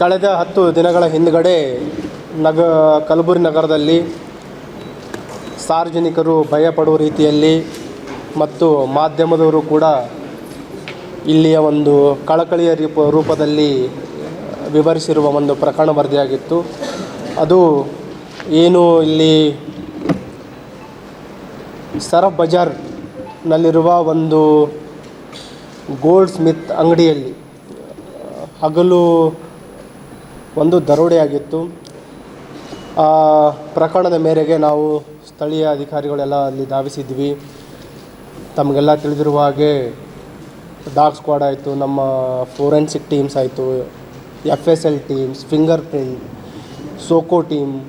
ಕಳೆದ ಹತ್ತು ದಿನಗಳ ಹಿಂದಗಡೆ ನಗ, ಕಲಬುರಗಿ ನಗರದಲ್ಲಿ ಸಾರ್ವಜನಿಕರು ಭಯಪಡುವ ರೀತಿಯಲ್ಲಿ ಮತ್ತು ಮಾಧ್ಯಮದವರು ಕೂಡ ಇಲ್ಲಿಯ ಒಂದು ಕಳಕಳಿಯ ರೂಪ, ರೂಪದಲ್ಲಿ ವಿವರಿಸಿರುವ ಒಂದು ಪ್ರಕರಣ ವರದಿಯಾಗಿತ್ತು. ಅದು ಏನು ಇಲ್ಲಿ ಸರಫ್ ಬಜಾರ್ನಲ್ಲಿರುವ ಒಂದು ಗೋಲ್ಡ್ ಸ್ಮಿತ್ ಅಂಗಡಿಯಲ್ಲಿ ಹಗಲು ಒಂದು ದರೋಡೆಯಾಗಿತ್ತು. ಆ, ಪ್ರಕರಣದ ಮೇರೆಗೆ ನಾವು ಸ್ಥಳೀಯ ಅಧಿಕಾರಿಗಳೆಲ್ಲ ಅಲ್ಲಿ ಧಾವಿಸಿದ್ವಿ. ತಮಗೆಲ್ಲ ತಿಳಿದಿರುವ ಹಾಗೆ ಡಾಗ್ ಸ್ಕ್ವಾಡ್ ಆಯಿತು, ನಮ್ಮ ಫೋರೆನ್ಸಿಕ್ ಟೀಮ್ಸ್ ಆಯಿತು F S L teams, fingerprint, SOCO team,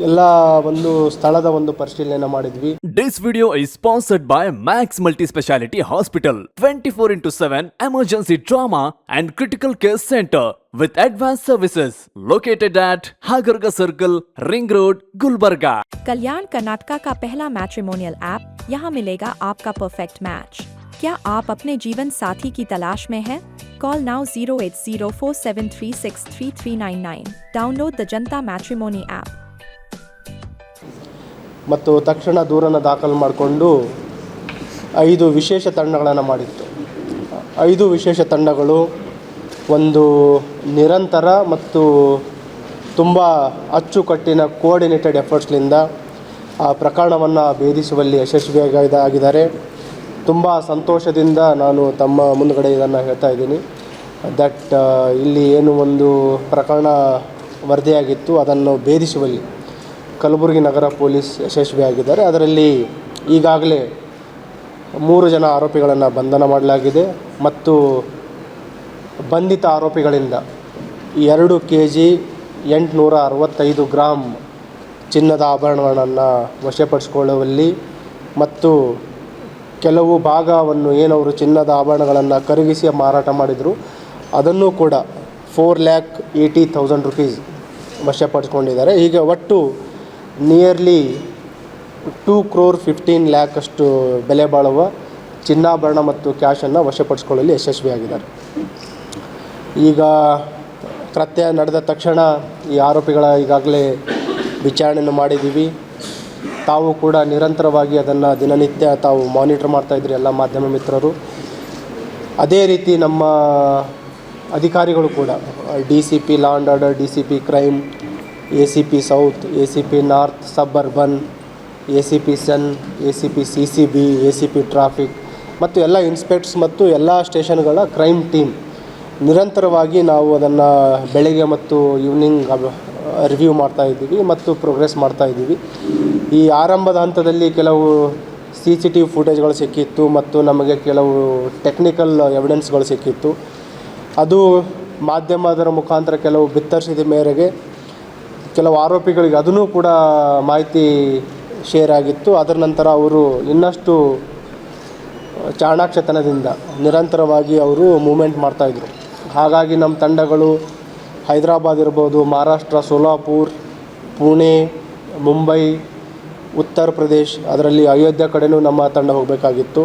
ಎಲ್ಲ ಒಂದು ಸ್ಥಳದ ಒಂದು ಪರಿಶೀಲನೆ ಮಾಡಿದ್ವಿ. This video is sponsored by Max Multi Speciality Hospital 24 into 7 Emergency Trauma and Critical Care Center. with advanced services located at Hagarga Circle, Ring Road, Gulbarga. Kalyan Karnataka का पहला matrimonial app यहाँ मिलेगा आपका परफेक्ट मैच क्या आप अपने जीवन साथी की तलाश में हैं? Call now zero eight zero four seven three six three three nine nine download the Janata matrimony app ಮತ್ತು ತಕ್ಷಣ ದೂರನ್ನು ದಾಖಲು ಮಾಡಿಕೊಂಡು ಐದು ವಿಶೇಷ ತಂಡಗಳನ್ನು ಮಾಡಿತ್ತು ಐದು ವಿಶೇಷ ತಂಡಗಳು ಒಂದು ನಿರಂತರ ಮತ್ತು ತುಂಬ ಅಚ್ಚುಕಟ್ಟಿನ ಕೋಆರ್ಡಿನೇಟೆಡ್ ಎಫರ್ಟ್ಸ್ನಿಂದ ಆ ಪ್ರಕರಣವನ್ನು ಭೇದಿಸುವಲ್ಲಿ ಯಶಸ್ವಿಯಾಗಿ ಆಗಿದ್ದಾರೆ ತುಂಬ ಸಂತೋಷದಿಂದ ನಾನು ತಮ್ಮ ಮುಂದುಗಡೆ ಇದನ್ನು ಹೇಳ್ತಾ ಇದ್ದೀನಿ. ದಟ್ ಇಲ್ಲಿ ಏನು ಒಂದು ಪ್ರಕರಣ ವರದಿಯಾಗಿತ್ತು, ಅದನ್ನು ಭೇದಿಸುವಲ್ಲಿ ಕಲಬುರಗಿ ನಗರ ಪೊಲೀಸ್ ಯಶಸ್ವಿಯಾಗಿದ್ದಾರೆ. ಅದರಲ್ಲಿ ಈಗಾಗಲೇ ಮೂರು ಜನ ಆರೋಪಿಗಳನ್ನು ಬಂಧನ ಮಾಡಲಾಗಿದೆ. ಮತ್ತು ಬಂಧಿತ ಆರೋಪಿಗಳಿಂದ ಎರಡು ಕೆ ಜಿ ಎಂಟುನೂರ ಅರವತ್ತೈದು ಗ್ರಾಮ್ ಚಿನ್ನದ ಆಭರಣಗಳನ್ನು ವಶಪಡಿಸಿಕೊಳ್ಳುವಲ್ಲಿ ಮತ್ತು ಕೆಲವು ಭಾಗವನ್ನು ಏನವರು ಚಿನ್ನದ ಆಭರಣಗಳನ್ನು ಕರಗಿಸಿ ಮಾರಾಟ ಮಾಡಿದರು, ಅದನ್ನು ಕೂಡ four lakh eighty thousand rupees ವಶಪಡಿಸ್ಕೊಂಡಿದ್ದಾರೆ. ಈಗ ಒಟ್ಟು nearly two crore fifteen lakh ಅಷ್ಟು ಬೆಲೆ ಬಾಳುವ ಚಿನ್ನಾಭರಣ ಮತ್ತು ಕ್ಯಾಶನ್ನು ವಶಪಡಿಸ್ಕೊಳ್ಳಲು ಯಶಸ್ವಿಯಾಗಿದ್ದಾರೆ. ಈಗ ಕೃತ್ಯ ನಡೆದ ತಕ್ಷಣ ಈ ಆರೋಪಿಗಳ ಈಗಾಗಲೇ ವಿಚಾರಣೆಯನ್ನು ಮಾಡಿದ್ದೀವಿ. ತಾವು ಕೂಡ ನಿರಂತರವಾಗಿ ಅದನ್ನು ದಿನನಿತ್ಯ ತಾವು ಮಾನಿಟ್ರ್ ಮಾಡ್ತಾಯಿದ್ರಿ ಎಲ್ಲ ಮಾಧ್ಯಮ ಮಿತ್ರರು. ಅದೇ ರೀತಿ ನಮ್ಮ ಅಧಿಕಾರಿಗಳು ಕೂಡ D C P law and order D C P crime A C P south A C P north suburban A C P sun A C P C C B A C P traffic ಮತ್ತು ಎಲ್ಲ ಇನ್ಸ್ಪೆಕ್ಟ್ಸ್ ಮತ್ತು ಎಲ್ಲ ಸ್ಟೇಷನ್ಗಳ crime team ನಿರಂತರವಾಗಿ ನಾವು ಅದನ್ನು ಬೆಳಗ್ಗೆ ಮತ್ತು evening review ಮಾಡ್ತಾ ಇದ್ದೀವಿ ಮತ್ತು ಪ್ರೋಗ್ರೆಸ್ ಮಾಡ್ತಾ ಇದ್ದೀವಿ. ಈ ಆರಂಭದ ಹಂತದಲ್ಲಿ ಕೆಲವು ಸಿ ಸಿ ಟಿ ವಿ ಫುಟೇಜ್ಗಳು ಸಿಕ್ಕಿತ್ತು ಮತ್ತು ನಮಗೆ ಕೆಲವು ಟೆಕ್ನಿಕಲ್ ಎವಿಡೆನ್ಸ್ಗಳು ಸಿಕ್ಕಿತ್ತು. ಅದು ಮಾಧ್ಯಮದರ ಮುಖಾಂತರ ಕೆಲವು ಬಿತ್ತರಿಸಿದ ಮೇರೆಗೆ ಕೆಲವು ಆರೋಪಿಗಳಿಗೆ ಅದನ್ನೂ ಕೂಡ ಮಾಹಿತಿ ಶೇರ್ ಆಗಿತ್ತು. ಅದರ ನಂತರ ಅವರು ಇನ್ನಷ್ಟು ಚಾಣಾಕ್ಷತನದಿಂದ ನಿರಂತರವಾಗಿ ಅವರು ಮೂಮೆಂಟ್ ಮಾಡ್ತಾಯಿದ್ರು ಹಾಗಾಗಿ ನಮ್ಮ ತಂಡಗಳು ಹೈದರಾಬಾದ್ ಇರ್ಬೋದು, ಮಹಾರಾಷ್ಟ್ರ, ಸೋಲಾಪುರ್, ಪುಣೆ, ಮುಂಬೈ, ಉತ್ತರ ಪ್ರದೇಶ್ ಅದರಲ್ಲಿ ಅಯೋಧ್ಯೆ ಕಡೆಯೂ ನಮ್ಮ ತಂಡ ಹೋಗಬೇಕಾಗಿತ್ತು.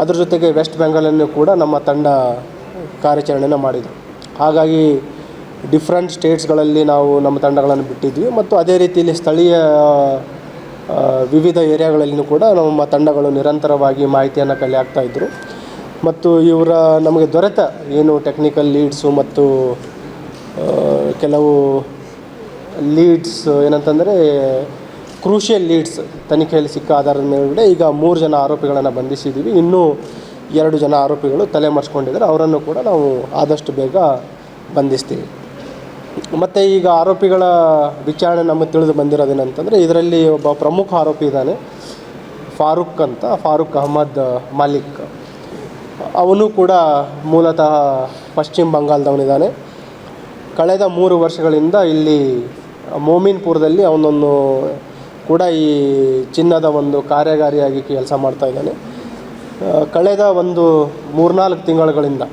ಅದ್ರ ಜೊತೆಗೆ ವೆಸ್ಟ್ ಬೆಂಗಾಲನ್ನು ಕೂಡ ನಮ್ಮ ತಂಡ ಕಾರ್ಯಾಚರಣೆಯನ್ನು ಮಾಡಿದರು. ಹಾಗಾಗಿ ಡಿಫ್ರೆಂಟ್ ಸ್ಟೇಟ್ಸ್ಗಳಲ್ಲಿ ನಾವು ನಮ್ಮ ತಂಡಗಳನ್ನು ಬಿಟ್ಟಿದ್ವಿ ಮತ್ತು ಅದೇ ರೀತಿಯಲ್ಲಿ ಸ್ಥಳೀಯ ವಿವಿಧ ಏರಿಯಾಗಳಲ್ಲಿಯೂ ಕೂಡ ನಮ್ಮ ತಂಡಗಳು ನಿರಂತರವಾಗಿ ಮಾಹಿತಿಯನ್ನು ಕಲೆ ಹಾಕ್ತಾಯಿದ್ರು ಮತ್ತು ಇವರ ನಮಗೆ ದೊರೆತ ಏನು ಟೆಕ್ನಿಕಲ್ ಲೀಡ್ಸು ಮತ್ತು ಕೆಲವು ಲೀಡ್ಸ್ ಏನಂತಂದರೆ ಕ್ರೂಷಿಯಲ್ ಲೀಡ್ಸ್ ತನಿಖೆಯಲ್ಲಿ ಸಿಕ್ಕ ಆಧಾರದ ಮೇಲ್ಗಡೆ ಈಗ ಮೂರು ಜನ ಆರೋಪಿಗಳನ್ನು ಬಂಧಿಸಿದ್ದೀವಿ ಇನ್ನೂ ಎರಡು ಜನ ಆರೋಪಿಗಳು ತಲೆ ಮರೆಸ್ಕೊಂಡಿದ್ದಾರೆ ಅವರನ್ನು ಕೂಡ ನಾವು ಆದಷ್ಟು ಬೇಗ ಬಂಧಿಸ್ತೀವಿ. ಮತ್ತು ಈಗ ಆರೋಪಿಗಳ ವಿಚಾರಣೆ ನಮಗೆ ತಿಳಿದು ಬಂದಿರೋದೇನಂತಂದರೆ ಇದರಲ್ಲಿ ಒಬ್ಬ ಪ್ರಮುಖ ಆರೋಪಿ ಇದ್ದಾನೆ, ಫಾರೂಕ್ ಅಂತ, ಫಾರೂಕ್ ಅಹಮದ್ ಮಾಲಿಕ್. ಅವನು ಕೂಡ ಮೂಲತಃ ಪಶ್ಚಿಮ ಬಂಗಾಳದವನಿದ್ದಾನೆ. ಕಳೆದ ಮೂರು ವರ್ಷಗಳಿಂದ ಇಲ್ಲಿ ಮೋಮಿನ್ಪುರದಲ್ಲಿ ಅವನನ್ನು ಕೂಡ ಈ ಚಿನ್ನದ ಒಂದು ಕಾರ್ಯಗಾರಿಯಾಗಿ ಕೆಲಸ ಮಾಡ್ತಾ ಇದ್ದಾನೆ. ಕಳೆದ ಒಂದು ಮೂರ್ನಾಲ್ಕು ತಿಂಗಳುಗಳಿಂದ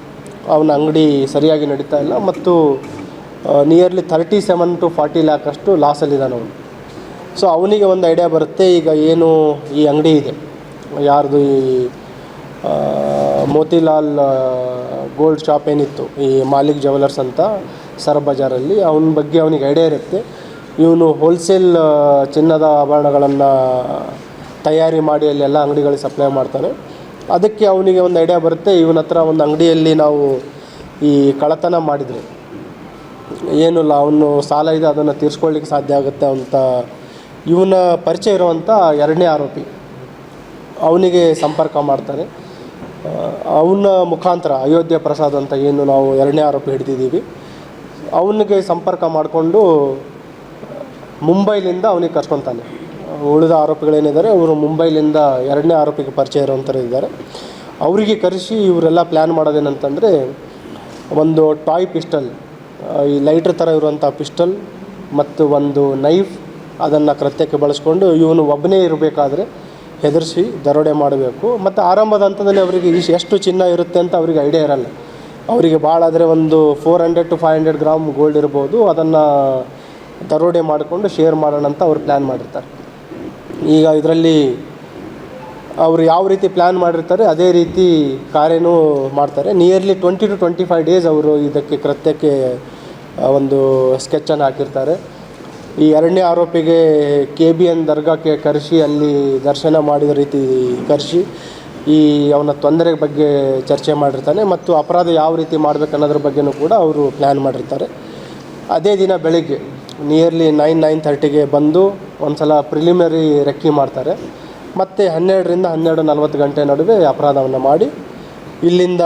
ಅವನ ಅಂಗಡಿ ಸರಿಯಾಗಿ ನಡೀತಾ ಇಲ್ಲ ಮತ್ತು nearly thirty seven to forty lakh ಅಷ್ಟು ಲಾಸಲ್ಲಿದ್ದಾನೆ ಅವನು ಸೊ ಅವನಿಗೆ ಒಂದು ಐಡಿಯಾ ಬರುತ್ತೆ, ಈಗ ಏನು ಈ ಅಂಗಡಿ ಇದೆ. ಯಾರ್ದು ಈ ಮೋತಿಲಾಲ್ ಗೋಲ್ಡ್ ಶಾಪ್ ಏನಿತ್ತು, ಈ ಮಾಲಿಕ್ ಜ್ಯುವೆಲರ್ಸ್ ಅಂತ ಸರ್ ಬಜಾರಲ್ಲಿ, ಅವನ ಬಗ್ಗೆ ಅವನಿಗೆ ಐಡಿಯಾ ಇರುತ್ತೆ. ಇವನು ಹೋಲ್ಸೇಲ್ ಚಿನ್ನದ ಆಭರಣಗಳನ್ನು ತಯಾರಿ ಮಾಡಿ ಅಲ್ಲೆಲ್ಲ ಅಂಗಡಿಗಳಿಗೆ ಸಪ್ಲೈ ಮಾಡ್ತಾನೆ. ಅದಕ್ಕೆ ಅವನಿಗೆ ಒಂದು ಐಡಿಯಾ ಬರುತ್ತೆ ಇವನ ಹತ್ರ ಒಂದು ಅಂಗಡಿಯಲ್ಲಿ ನಾವು ಈ ಕಳ್ಳತನ ಮಾಡಿದರೆ. ಏನಿಲ್ಲ, ಅವನು ಸಾಲ ಇದೆ, ಅದನ್ನು ತೀರಿಸ್ಕೊಳ್ಳಿಕ್ಕೆ ಸಾಧ್ಯ ಆಗುತ್ತೆ ಅಂತ ಇವನ ಪರಿಚಯ ಇರುವಂಥ ಎರಡನೇ ಆರೋಪಿ ಅವನಿಗೆ ಸಂಪರ್ಕ ಮಾಡ್ತಾರೆ ಅವನ ಮುಖಾಂತರ ಅಯೋಧ್ಯೆ ಪ್ರಸಾದ್ ಅಂತ ಏನು ನಾವು ಎರಡನೇ ಆರೋಪಿ ಹಿಡಿದಿದ್ದೀವಿ. ಅವನಿಗೆ ಸಂಪರ್ಕ ಮಾಡಿಕೊಂಡು ಮುಂಬೈಲಿಂದ ಅವನಿಗೆ ಕರ್ಕೊತಾನೆ ಉಳಿದ ಆರೋಪಿಗಳೇನಿದ್ದಾರೆ ಅವರು ಮುಂಬೈಲಿಂದ ಎರಡನೇ ಆರೋಪಿಗೆ ಪರಿಚಯ ಇರುವಂಥವ್ರು ಇದ್ದಾರೆ. ಅವರಿಗೆ ಕರೆಸಿ ಇವರೆಲ್ಲ ಪ್ಲ್ಯಾನ್ ಮಾಡೋದೇನಂತಂದರೆ ಒಂದು ಟಾಯ್ ಪಿಸ್ಟಲ್ ಈ ಲೈಟ್ರ್ ಥರ ಇರುವಂಥ ಪಿಸ್ಟಲ್ ಮತ್ತು ಒಂದು ನೈಫ್ ಅದನ್ನು ಕೃತ್ಯಕ್ಕೆ ಬಳಸ್ಕೊಂಡು ಇವನು ಒಬ್ಬನೇ ಇರಬೇಕಾದ್ರೆ ಹೆದರಿಸಿ ದರೋಡೆ ಮಾಡಬೇಕು. ಮತ್ತು ಆರಂಭದ ಹಂತದಲ್ಲಿ ಅವರಿಗೆ ಇಶ್ ಎಷ್ಟು ಚಿನ್ನ ಇರುತ್ತೆ ಅಂತ ಅವರಿಗೆ ಐಡಿಯಾ ಇರಲ್ಲ. ಅವರಿಗೆ ಭಾಳ ಆದರೆ ಒಂದು four hundred to five hundred gram gold ಇರ್ಬೋದು. ಅದನ್ನು ದರೋಡೆ ಮಾಡಿಕೊಂಡು ಶೇರ್ ಮಾಡೋಣ ಅಂತ ಅವ್ರು ಪ್ಲ್ಯಾನ್ ಮಾಡಿರ್ತಾರೆ. ಈಗ ಇದರಲ್ಲಿ ಅವರು ಯಾವ ರೀತಿ ಪ್ಲ್ಯಾನ್ ಮಾಡಿರ್ತಾರೆ, ಅದೇ ರೀತಿ ಕಾರ್ಯನೂ ಮಾಡ್ತಾರೆ. Nearly twenty to twenty five days ಅವರು ಇದಕ್ಕೆ ಕೃತ್ಯಕ್ಕೆ ಒಂದು ಸ್ಕೆಚನ್ನು ಹಾಕಿರ್ತಾರೆ. ಈ ಎರಡನೇ ಆರೋಪಿಗೆ ಕೆ ಬಿ ಎನ್ ದರ್ಗಾಕ್ಕೆ ಕರೆಸಿ, ಅಲ್ಲಿ ದರ್ಶನ ಮಾಡಿದ ರೀತಿ ಕರೆಸಿ, ಈ ಅವನ ತೊಂದರೆ ಬಗ್ಗೆ ಚರ್ಚೆ ಮಾಡಿರ್ತಾನೆ ಮತ್ತು ಅಪರಾಧ ಯಾವ ರೀತಿ ಮಾಡಬೇಕನ್ನೋದ್ರ ಬಗ್ಗೆನೂ ಕೂಡ ಅವರು ಪ್ಲ್ಯಾನ್ ಮಾಡಿರ್ತಾರೆ. ಅದೇ ದಿನ ಬೆಳಿಗ್ಗೆ ನಿಯರ್ಲಿ ನೈನ್ ನೈನ್ ಥರ್ಟಿಗೆ ಬಂದು ಒಂದು ಸಲ ಪ್ರಿಲಿಮಿನರಿ ರೆಕ್ಕಿ ಮಾಡ್ತಾರೆ. ಮತ್ತು ಹನ್ನೆರಡರಿಂದ ಹನ್ನೆರಡು ನಲವತ್ತು ಗಂಟೆ ನಡುವೆ ಅಪರಾಧವನ್ನು ಮಾಡಿ, ಇಲ್ಲಿಂದ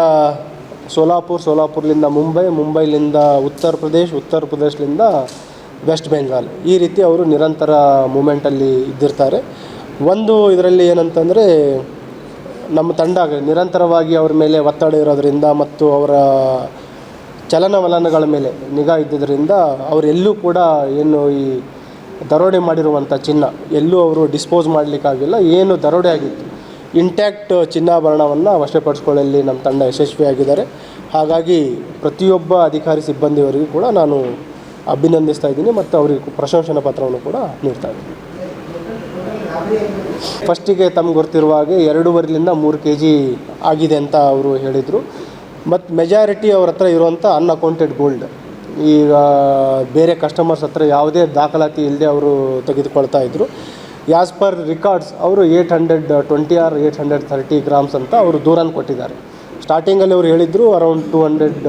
ಸೋಲಾಪುರ್, ಸೋಲಾಪುರ್ಲಿಂದ ಮುಂಬೈ, ಮುಂಬೈಲಿಂದ ಉತ್ತರ ಪ್ರದೇಶ್, ಉತ್ತರ ಪ್ರದೇಶದಿಂದ ವೆಸ್ಟ್ ಬೆಂಗಾಲ್. ಈ ರೀತಿ ಅವರು ನಿರಂತರ ಮೂಮೆಂಟಲ್ಲಿ ಇದ್ದಿರ್ತಾರೆ. ಒಂದು ಇದರಲ್ಲಿ ಏನಂತಂದರೆ, ನಮ್ಮ ತಂಡ ನಿರಂತರವಾಗಿ ಅವ್ರ ಮೇಲೆ ಒತ್ತಡ ಇರೋದರಿಂದ ಮತ್ತು ಅವರ ಚಲನವಲನಗಳ ಮೇಲೆ ನಿಗಾ ಇದ್ದಿದ್ದರಿಂದ ಅವರೆಲ್ಲೂ ಕೂಡ ಏನು ಈ ದರೋಡೆ ಮಾಡಿರುವಂಥ ಚಿನ್ನ ಎಲ್ಲೂ ಅವರು ಡಿಸ್ಪೋಸ್ ಮಾಡಲಿಕ್ಕಾಗಿಲ್ಲ, ಏನು ದರೋಡೆ ಆಗಿತ್ತು. ಇಂಟ್ಯಾಕ್ಟ್ ಚಿನ್ನಾಭರಣವನ್ನು ವಶಪಡಿಸ್ಕೊಳ್ಳಲ್ಲಿ ನಮ್ಮ ತಂಡ ಯಶಸ್ವಿಯಾಗಿದ್ದಾರೆ. ಹಾಗಾಗಿ ಪ್ರತಿಯೊಬ್ಬ ಅಧಿಕಾರಿ ಸಿಬ್ಬಂದಿಯವರಿಗೂ ಕೂಡ ನಾನು ಅಭಿನಂದಿಸ್ತಾ ಇದ್ದೀನಿ ಮತ್ತು ಅವರಿಗೆ ಪ್ರಶಂಸನಾ ಪತ್ರವನ್ನು ಕೂಡ ನೀಡ್ತಾ ಇದ್ದೀನಿ. ಫಸ್ಟಿಗೆ ತಮ್ಗೆ ಗೊತ್ತಿರುವ ಹಾಗೆ ಎರಡೂವರೆಲಿಂದ ಮೂರು ಕೆ ಜಿ ಆಗಿದೆ ಅಂತ ಅವರು ಹೇಳಿದರು. ಮತ್ತು ಮೆಜಾರಿಟಿ ಅವ್ರ ಹತ್ರ ಇರುವಂಥ ಅನ್ಅಕೌಂಟೆಡ್ ಗೋಲ್ಡ್ ಈಗ ಬೇರೆ ಕಸ್ಟಮರ್ಸ್ ಹತ್ರ ಯಾವುದೇ ದಾಖಲಾತಿ ಇಲ್ಲದೆ ಅವರು ತೆಗೆದುಕೊಳ್ತಾ ಇದ್ದರು ಆ್ಯಸ್ ಪರ್ ರಿಕಾರ್ಡ್ಸ್ ಅವರು eight hundred twenty or eight hundred thirty grams ಅಂತ ಅವರು ದೂರನ್ನು ಕೊಟ್ಟಿದ್ದಾರೆ. ಸ್ಟಾರ್ಟಿಂಗಲ್ಲಿ ಅವರು ಹೇಳಿದರು around two hundred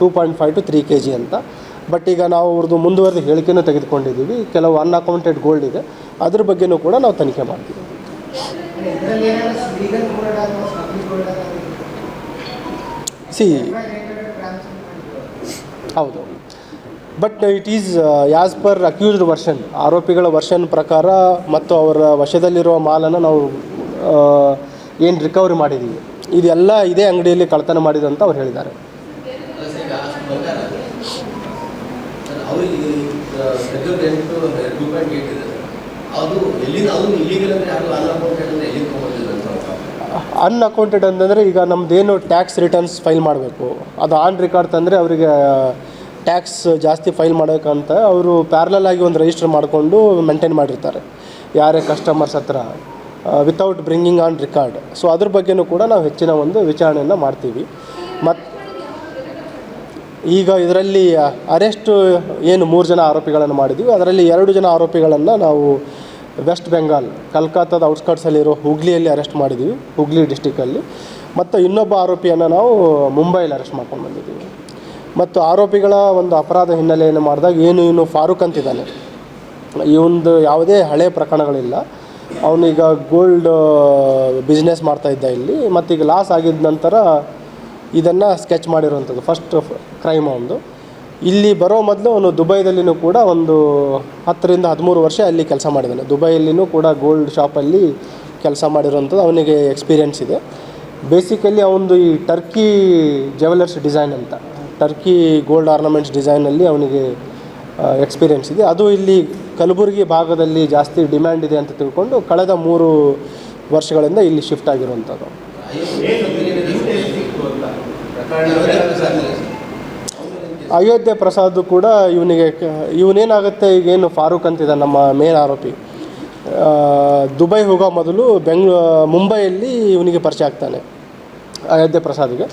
two point five to three K G ಅಂತ. ಬಟ್ ಈಗ ನಾವು ಅವ್ರದ್ದು ಮುಂದುವರೆದ ಹೇಳಿಕೆನೂ ತೆಗೆದುಕೊಂಡಿದ್ದೀವಿ. ಕೆಲವು ಅನ್ಅಕೌಂಟೆಡ್ ಗೋಲ್ಡ್ ಇದೆ. ಅದ್ರ ಬಗ್ಗೆನೂ ಕೂಡ ನಾವು ತನಿಖೆ ಮಾಡ್ತೀವಿ. ಸಿ ಹೌದು. But it is as per accused version ಆರೋಪಿಗಳ ವರ್ಷನ್ ಪ್ರಕಾರ ಮತ್ತು ಅವರ ವಶದಲ್ಲಿರುವ ಮಾಲನ್ನು ನಾವು ಏನು ರಿಕವರಿ ಮಾಡಿದ್ದೀವಿ ಇದೆಲ್ಲ ಇದೇ ಅಂಗಡಿಯಲ್ಲಿ ಕಳ್ತನ ಮಾಡಿದಂತ ಅವ್ರು ಹೇಳಿದ್ದಾರೆ. ಅದು ಎಲ್ಲಿಂದ, ಅದು ಯಾರು ಅಲ್ಲ ಅಂತ ಅಂತ ಅನ್ಅಕೌಂಟೆಡ್ ಅಂತಂದರೆ ಈಗ ನಮ್ಮದೇನು ಟ್ಯಾಕ್ಸ್ ರಿಟರ್ನ್ಸ್ ಫೈಲ್ ಮಾಡಬೇಕು. ಅದು ಆನ್ ರೆಕಾರ್ಡ್ ತಂದರೆ ಅವರಿಗೆ ಟ್ಯಾಕ್ಸ್ ಜಾಸ್ತಿ ಫೈಲ್ ಮಾಡಬೇಕಂತ ಅವರು ಪ್ಯಾರಲಲ್ ಆಗಿ ಒಂದು ರಿಜಿಸ್ಟರ್ ಮಾಡಿಕೊಂಡು ಮೇಂಟೈನ್ ಮಾಡಿರ್ತಾರೆ. ಯಾರೇ ಕಸ್ಟಮರ್ಸ್ ಹತ್ರ without bringing on record so ಅದ್ರ ಬಗ್ಗೆನೂ ಕೂಡ ನಾವು ಹೆಚ್ಚಿನ ಒಂದು ವಿಚಾರಣೆಯನ್ನು ಮಾಡ್ತೀವಿ. ಮತ್ತು ಈಗ ಇದರಲ್ಲಿ ಅರೆಸ್ಟ್ ಏನು ಮೂರು ಜನ ಆರೋಪಿಗಳನ್ನು ಮಾಡಿದ್ದೀವಿ ಅದರಲ್ಲಿ ಎರಡು ಜನ ಆರೋಪಿಗಳನ್ನು ನಾವು ವೆಸ್ಟ್ ಬೆಂಗಾಲ್ ಕಲ್ಕತ್ತಾದ ಔಟ್ಸ್ಕಟ್ಸಲ್ಲಿರೋ ಹುಗ್ಲಿಯಲ್ಲಿ ಅರೆಸ್ಟ್ ಮಾಡಿದ್ದೀವಿ ಹುಗ್ಲಿ ಡಿಸ್ಟಿಕಲ್ಲಿ ಮತ್ತು ಇನ್ನೊಬ್ಬ ಆರೋಪಿಯನ್ನು ನಾವು ಮುಂಬೈಲಿ ಅರೆಸ್ಟ್ ಮಾಡ್ಕೊಂಡು ಬಂದಿದ್ದೀವಿ. ಮತ್ತು ಆರೋಪಿಗಳ ಒಂದು ಅಪರಾಧ ಹಿನ್ನೆಲೆಯನ್ನು ಮಾಡಿದಾಗ ಏನು ಇವನು ಫಾರೂಕ್ ಅಂತಿದ್ದಾನೆ ಇವಂದು ಯಾವುದೇ ಹಳೆ ಪ್ರಕರಣಗಳಿಲ್ಲ. ಅವನೀಗ ಗೋಲ್ಡ್ ಬಿಸ್ನೆಸ್ ಮಾಡ್ತಾ ಇದ್ದ ಇಲ್ಲಿ. ಮತ್ತು ಈಗ ಲಾಸ್ ಆಗಿದ ನಂತರ ಇದನ್ನು ಸ್ಕೆಚ್ ಮಾಡಿರುವಂಥದ್ದು. ಫಸ್ಟ್ ಕ್ರೈಮ್ ಒಂದು ಇಲ್ಲಿ ಬರೋ ಮೊದಲು ಅವನು ದುಬೈದಲ್ಲಿನೂ ಕೂಡ ಒಂದು ಹತ್ತರಿಂದ ಹದಿಮೂರು ವರ್ಷ ಅಲ್ಲಿ ಕೆಲಸ ಮಾಡಿದ್ದಾನೆ ದುಬೈಯಲ್ಲಿನೂ ಕೂಡ ಗೋಲ್ಡ್ ಶಾಪಲ್ಲಿ ಕೆಲಸ ಮಾಡಿರೋಂಥದ್ದು ಅವನಿಗೆ ಎಕ್ಸ್ಪೀರಿಯೆನ್ಸ್ ಇದೆ. ಬೇಸಿಕಲಿ ಅವನದು ಈ ಟರ್ಕಿ ಜ್ಯುವೆಲರ್ಸ್ ಡಿಸೈನ್ ಅಂತ ಟರ್ಕಿ ಗೋಲ್ಡ್ ಆರ್ನಮೆಂಟ್ಸ್ ಡಿಸೈನಲ್ಲಿ ಅವನಿಗೆ ಎಕ್ಸ್ಪೀರಿಯೆನ್ಸ್ ಇದೆ. ಅದು ಇಲ್ಲಿ ಕಲಬುರಗಿ ಭಾಗದಲ್ಲಿ ಜಾಸ್ತಿ ಡಿಮ್ಯಾಂಡ್ ಇದೆ ಅಂತ ತಿಳ್ಕೊಂಡು ಕಳೆದ ಮೂರು ವರ್ಷಗಳಿಂದ ಇಲ್ಲಿ ಶಿಫ್ಟ್ ಆಗಿರುವಂಥದ್ದು. ಅಯೋಧ್ಯೆ ಪ್ರಸಾದ್ ಕೂಡ ಇವನಿಗೆ ಇವನೇನಾಗುತ್ತೆ ಈಗೇನು ಫಾರೂಕ್ ಅಂತಿದ್ದ ನಮ್ಮ ಮೇನ್ ಆರೋಪಿ. ದುಬೈ ಹೋಗೋ ಮೊದಲು ಬೆಂಗ್ಳೂ, ಮುಂಬೈಯಲ್ಲಿ ಇವನಿಗೆ ಪರಿಚಯ ಆಗ್ತಾನೆ ಅಯೋಧ್ಯೆ ಪ್ರಸಾದ್ಗೆ.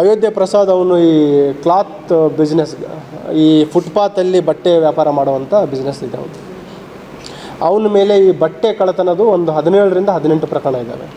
ಅಯೋಧ್ಯೆ ಪ್ರಸಾದ್ ಅವನು ಈ ಕ್ಲಾತ್ ಬಿಸ್ನೆಸ್ ಈ ಫುಟ್ಪಾತಲ್ಲಿ ಬಟ್ಟೆ ವ್ಯಾಪಾರ ಮಾಡುವಂಥ ಬಿಸ್ನೆಸ್ ಇದೆ ಅವನು. ಅವನ ಮೇಲೆ ಈ ಬಟ್ಟೆ ಕಳ್ಳತನದು ಒಂದು ಹದಿನೇಳರಿಂದ ಹದಿನೆಂಟು ಪ್ರಕರಣ ಇದ್ದಾವೆ